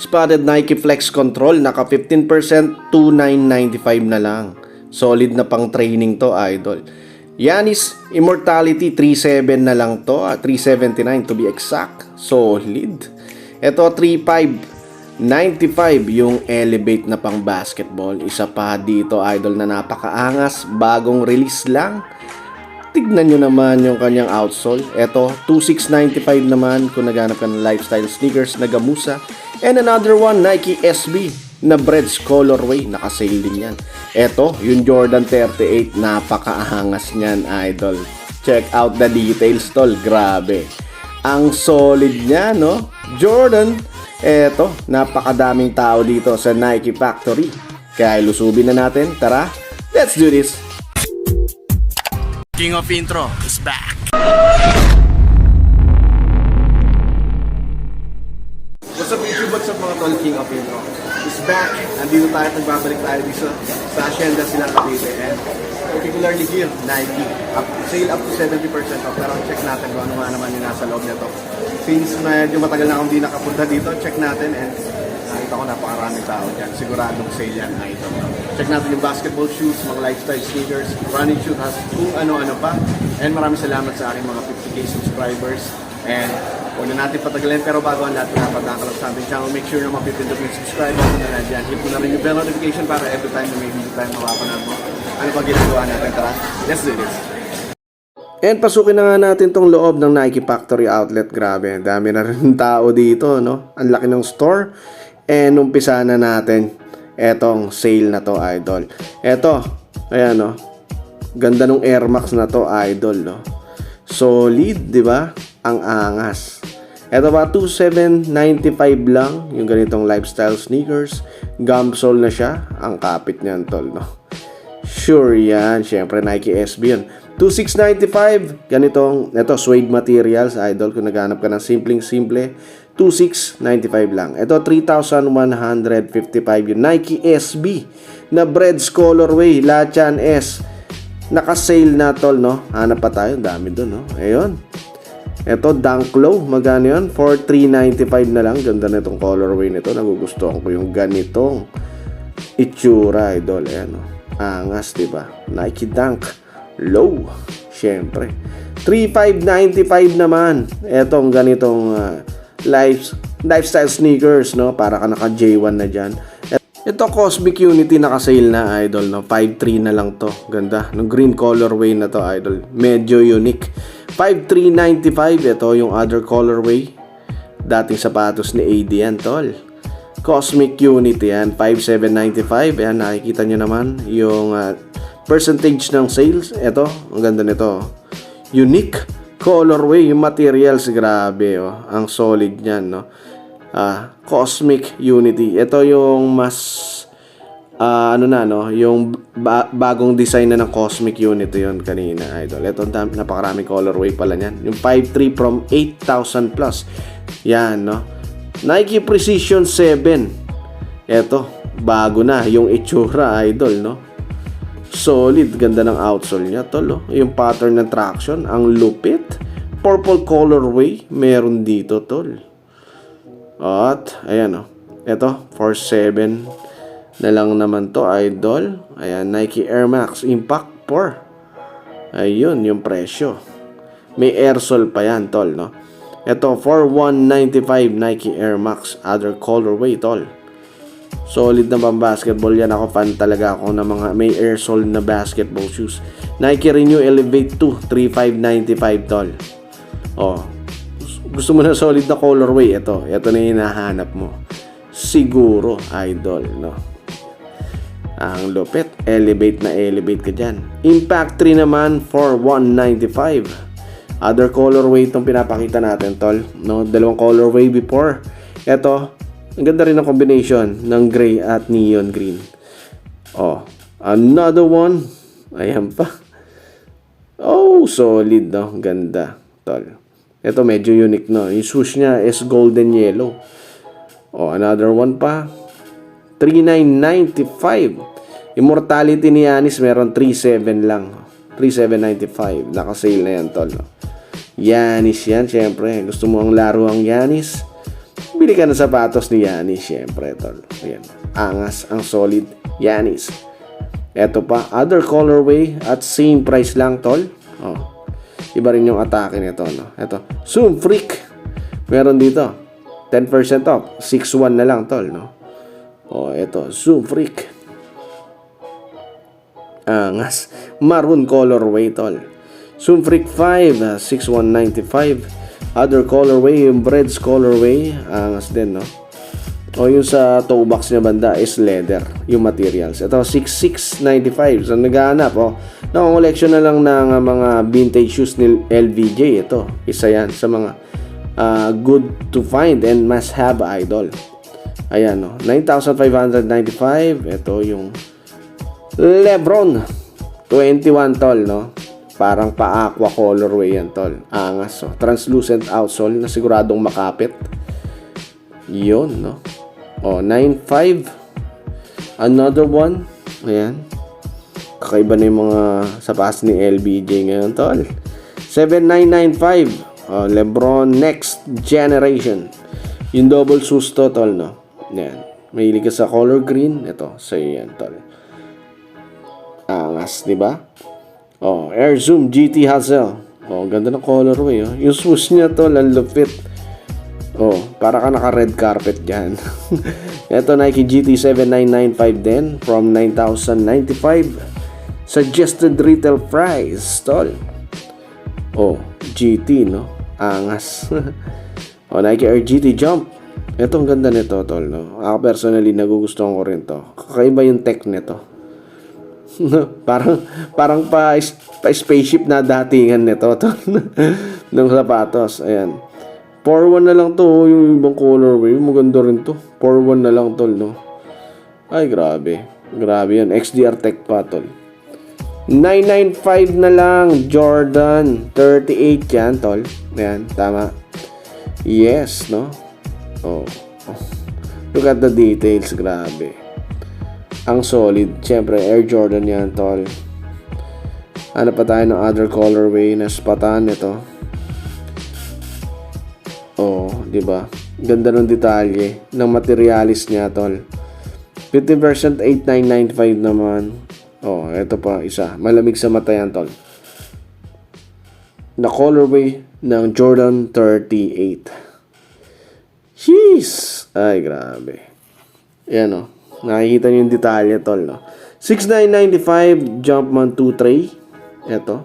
Spotted Nike Flex Control, naka 15%, 2,995 na lang. Solid na pang training to, idol. Yanis Immortality, 37 na lang to, ah, 379 to be exact. Solid. Ito, 3595 yung elevate na pang basketball. Isa pa dito, idol, na napakaangas. Bagong release lang. Tignan nyo naman yung kanyang outsole. Ito, 2695 naman kung naghanap ka ng lifestyle sneakers na gamusa. And another one, Nike SB na Breads colorway. Nakasale din yan. Ito, yung Jordan 38. Napakaangas niyan, idol. Check out the details, tol. Grabe. Ang solid niya, no? Jordan. Eto, napakadaming tao dito sa Nike Factory. Kaya lusubin na natin. Tara, let's do this. King of Intro is back. Tol? King of Intro is back. Andito tayo, nagbabalik tayo dito sa Hacienda sila Cavite. And particularly here, Nike. Up, sale up to 70% off. Pero check natin kung ano nga naman yung nasa loob nito. Since medyo matagal na akong di nakapunta dito, check natin and nakita ko napakaraming tao dyan. Siguradong sale yan item. Check natin yung basketball shoes, mga lifestyle sneakers, running shoes, has kung ano-ano pa. And maraming salamat sa aking mga 50k subscribers. And huwag na natin patagalin pero bago ang lahat dapat nakakalap sa ating channel, make sure na mapipindot yung subscribe button na nandyan. Hit mo na rin yung bell notification para every time na may video tayo mapapanood mo. Ano pa ginagawa natin? Tara, let's do this! And pasukin na nga natin tong loob ng Nike Factory Outlet. Grabe, dami na rin tao dito, no? Ang laki ng store. And umpisa na natin etong sale na to, idol. Eto, ayan, no? Ganda nung Air Max na to, idol, no? Solid, di ba? Ang angas. Eto ba, 2,795 lang yung ganitong lifestyle sneakers. Gum sole na siya. Ang kapit niyan, tol, no? Sure yan. Siyempre, Nike SB yun. 2,695. Ganitong, ito, suede materials, idol. Kung naghanap ka ng simpleng-simple, 2,695 lang. Ito, 3,155 yung Nike SB na Breads colorway. Lahat yan S. Naka-sale na, tol, no? Hanap pa tayo. Dami dun, no? Ayun. Ito, Dunk Low. Magkano yun? 4,395 na lang. Ganda na itong colorway nito. Nagugustuhan ko yung ganitong itsura, idol. Ayan, no? Angas, di ba? Nike Dunk Low. Siyempre. 3,595 naman. Etong ganitong uh, life, lifestyle sneakers, no? Para ka naka J1 na dyan. Ito Cosmic Unity naka-sale na idol no. 5.3 na lang to. Ganda. No green colorway na to idol. Medyo unique. 5.395 ito yung other colorway. Dating sapatos ni AD yan tol. Cosmic Unity yan. 5.795. Ayan nakikita nyo naman yung uh, percentage ng sales. Ito. Ang ganda nito. Unique colorway. Yung materials grabe oh. Ang solid niyan no ah, Cosmic Unity. Ito yung mas ah, ano na no, yung ba- bagong design na ng Cosmic Unity yon kanina, idol. Ito napakaraming colorway pala niyan. Yung 5.3 from 8,000 plus. Yan, no. Nike Precision 7. Ito, bago na yung itsura, idol, no. Solid, ganda ng outsole niya, tol. Oh. Yung pattern ng traction, ang lupit. Purple colorway, meron dito, tol. At, ayan o. Ito, 4.7 na lang naman to, idol. Ayan, Nike Air Max Impact 4. Ayun, yung presyo. May airsole pa yan, tol, no? Ito, 4.195 Nike Air Max. Other colorway, tol. Solid na pang basketball yan. Ako fan talaga ako ng mga may airsole na basketball shoes. Nike Renew Elevate 2, 3.595, tol. Oh, gusto mo na solid na colorway, ito. Ito na hinahanap mo. Siguro, idol, no? Ang lupit. Elevate na elevate ka dyan. Impact 3 naman for 195. Other colorway itong pinapakita natin, tol. No? Dalawang colorway before. Ito, ang ganda rin ng combination ng gray at neon green. Oh, another one. Ayan pa. Oh, solid, no? Ganda, tol. Ito medyo unique no. Yung swoosh niya is golden yellow. Oh, another one pa. 3995. Immortality ni Yanis meron 37 lang. 3795. Naka-sale na yan, tol. Yanis yan, syempre. Gusto mo ang laro ang Yanis? bibili ka ng sapatos ni Yanis, syempre, tol. Ayan. Angas, ang solid Yanis. Eto pa, other colorway at same price lang, tol. Oh. Iba rin yung atake nito, no? Eto, Zoom Freak. Meron dito. 10% off. 6.1 na lang, tol, no? Oh, eto, Zoom Freak. Angas. Maroon colorway, tol. Zoom Freak 5, uh, 6195. Other colorway, yung Breads colorway. Angas din, no? O yung sa toe box niya banda is leather, yung materials. Ito, 6695. So, naghahanap, oh. Nakakollection na lang ng uh, mga vintage shoes ni LVJ. Ito, isa yan sa mga uh, good to find and must have idol. Ayan, no? 9,595. Ito yung Lebron. 21 tol, no? Parang pa-aqua colorway yan, tol. Angas, oh. Translucent outsole na siguradong makapit. Yun, no? Oh, 9.5. Another one. Ayan. Kakaiba na yung mga sapas ni LBJ ngayon, tol. 7995. Oh, Lebron Next Generation. Yung double shoes to, tol, no? Ayan. Mahilig ka sa color green. Ito, sa yan, tol. Angas, di ba? Oh, Air Zoom GT Hassel. Oh, ganda ng colorway, oh. Yung shoes niya, tol, ang lupit. Oh, para ka naka red carpet dyan. Ito Nike GT 7995 din from 9,095. Suggested retail price, tol. Oh, GT, no? Angas. oh, Nike Air GT Jump. Ito ang ganda nito, tol, no? Ako personally, nagugustuhan ko rin to. Kakaiba yung tech nito. parang parang pa, pa spaceship na datingan nito, tol. ng sapatos. Ayan. 4-1 na lang to, oh, yung ibang colorway. Maganda rin to. 4-1 na lang tol, no? Ay, grabe. Grabe yan. XDR Tech pa, tol. 995 na lang, Jordan. 38 yan, tol. Yan, tama. Yes, no? Oh. Look at the details, grabe. Ang solid. Siyempre, Air Jordan yan, tol. Ano pa tayo ng other colorway na spatan nito? Oh, 'di ba? Ganda ng detalye ng materialis niya, tol. 50% 8995 naman. Oh, ito pa isa. Malamig sa mata yan, tol. Na colorway ng Jordan 38. Jeez! Ay, grabe. Yan, oh. Nakikita niyo yung detalye, tol, no? 6995 Jumpman 2 tray. Ito.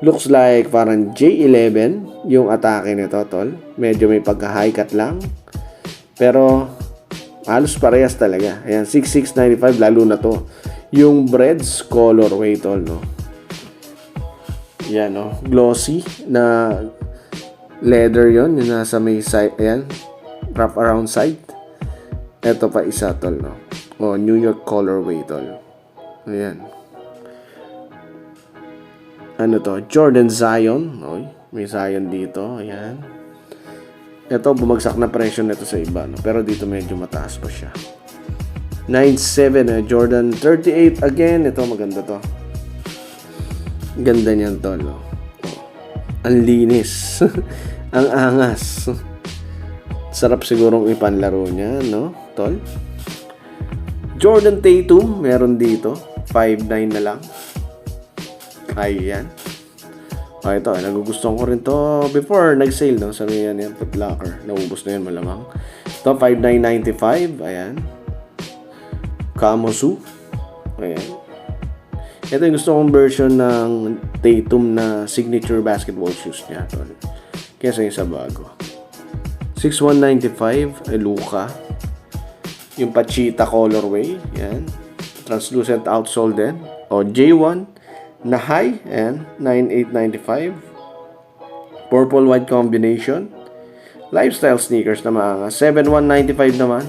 Looks like parang J11 yung atake nito, tol. Medyo may pagka-high cut lang. Pero halos parehas talaga. Ayan, 6695 lalo na to. Yung breads colorway, tol, no. Yan, no. Glossy na leather yon yung nasa may side. Ayan. Wrap around side. Ito pa isa, tol, no. Oh, New York colorway, tol. Ayan ano to, Jordan Zion. Oy, may Zion dito. Ayan. Ito, bumagsak na presyo nito sa iba. No? Pero dito medyo mataas pa siya. 9.7 eh, Jordan 38 again. Ito, maganda to. Ganda niyan to, no? Ang linis. Ang angas. Sarap sigurong ipanlaro niya, no? Tol. Jordan Tatum, meron dito. 5.9 na lang. Ayan. Oh, ito, nagugustuhan ko rin to before nag-sale, no? Sa yan, yan, Foot Locker. Naubos na yan malamang. Ito, 5,995. Ayan. Kamosu. Ayan. Ito yung gusto kong version ng Tatum na signature basketball shoes niya. Tol. Kesa yung sa bago. 6195 eh, Luka. Yung Pachita colorway. Yan. Translucent outsole din. O, J1 na high and 9895 purple white combination lifestyle sneakers na mga 7195 naman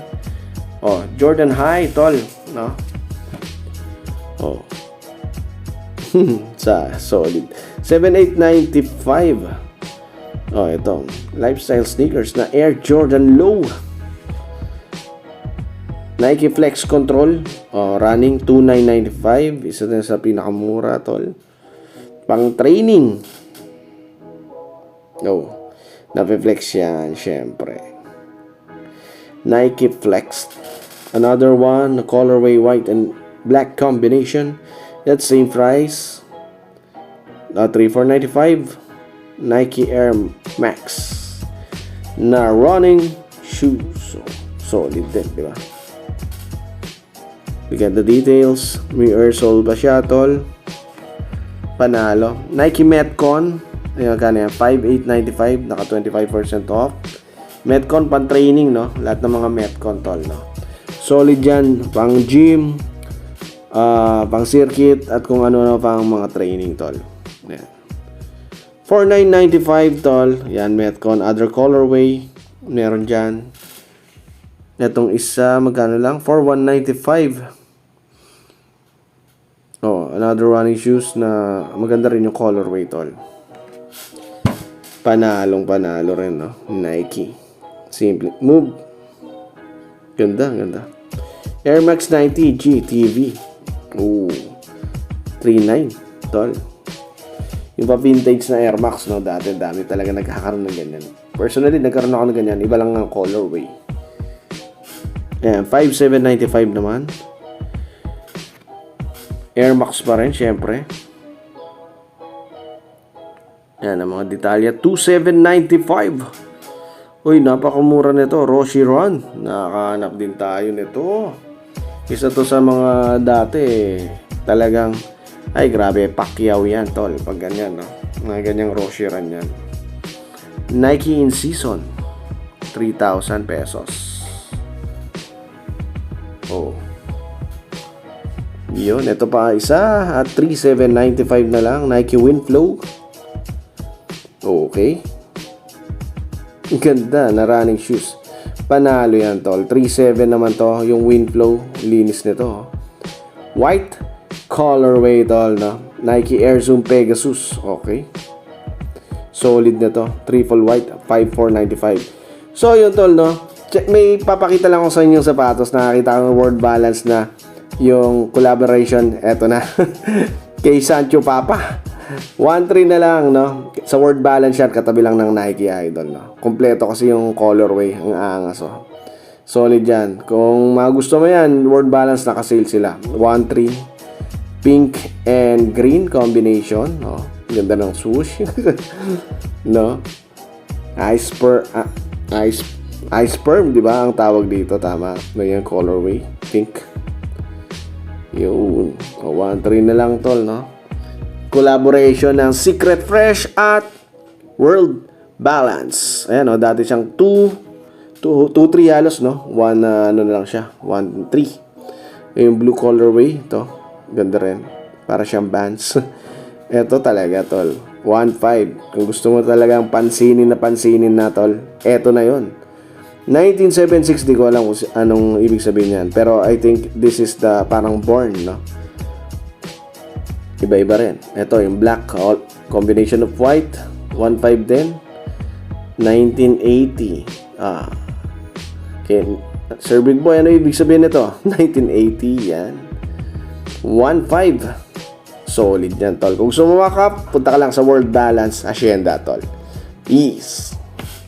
oh Jordan High tol no oh sa solid 7895 oh ito lifestyle sneakers na Air Jordan Low Nike Flex Control, oh, running 2995, isa din sa pinakamura tol. Pang training. Oh, na-flex yan, syempre. Nike Flex. Another one, colorway white and black combination. That's same price. Uh, 3495 Nike Air Max na running shoes. So, solid din, di ba? Look at the details. Mirror sole ba tol? Panalo. Nike Metcon. Ayan, kano yan? 5,895. Naka 25% off. Metcon pan training, no? Lahat ng mga Metcon, tol, no? Solid yan. Pang gym. ah pang circuit. At kung ano na pang mga training, tol. Ayan. 4995 tol. Yan, Metcon. Other colorway. Meron dyan. Itong isa, magkano lang? 4195. Oh, another running shoes na maganda rin yung colorway tol. Panalong panalo rin, no? Nike. Simple. Move. Ganda, ganda. Air Max 90 GTV. Ooh. 39, tol. Yung pa vintage na Air Max, no? Dati, dami talaga nagkakaroon ng ganyan. Personally, nagkaroon ako ng ganyan. Iba lang ang colorway. Ayan, 5,795 naman. Air Max pa rin, syempre. Yan, ang mga detalya. 2,795. Uy, napakamura nito. Roshi Run. Nakahanap din tayo nito. Isa to sa mga dati, talagang, ay grabe, Pacquiao yan, tol. Pag ganyan, no? Mga ganyang Roshi Run yan. Nike in season. 3,000 pesos. Oh. Yun, ito pa isa at 3,795 na lang. Nike Windflow. Okay. Ganda na running shoes. Panalo yan, tol. 3,700 naman to. Yung Windflow, linis nito. White colorway, tol, no? Nike Air Zoom Pegasus. Okay. Solid na to. Triple white, 5,495. So, yun, tol, no? Check, may papakita lang ako sa inyo yung sapatos. Nakakita ko word balance na yung collaboration. Eto na. Kay Sancho Papa. 1-3 na lang, no? Sa word balance yan, katabi lang ng Nike Idol, no? Kompleto kasi yung colorway. Ang angas, oh. Solid yan. Kung magusto mo yan, word balance, nakasale sila. 1-3. Pink and green combination. No? Ganda ng swoosh. no? Ice per... ah, ice... Ice sperm, di ba? Ang tawag dito, tama. No, yung colorway. Pink. Yun. O, 1-3 na lang, tol, no? Collaboration ng Secret Fresh at World Balance. Ayan, no? Dati siyang 2 2-3 halos, no? 1, ano na lang siya. 1-3. Yung blue colorway, to. Ganda rin. Para siyang bands. Ito talaga, tol. 1-5. Kung gusto mo talagang pansinin na pansinin na, tol. Ito na yon 1976, di ko alam kung anong ibig sabihin yan. Pero I think this is the parang born, no? Iba-iba rin. Ito, yung black, all- combination of white, 1.5 din. 1980. Ah. Okay. Sir Big Boy, ano ibig sabihin nito? 1980, yan. 1.5. Solid yan, tol. Kung gusto mo makap, punta ka lang sa World Balance Hacienda, tol. Peace.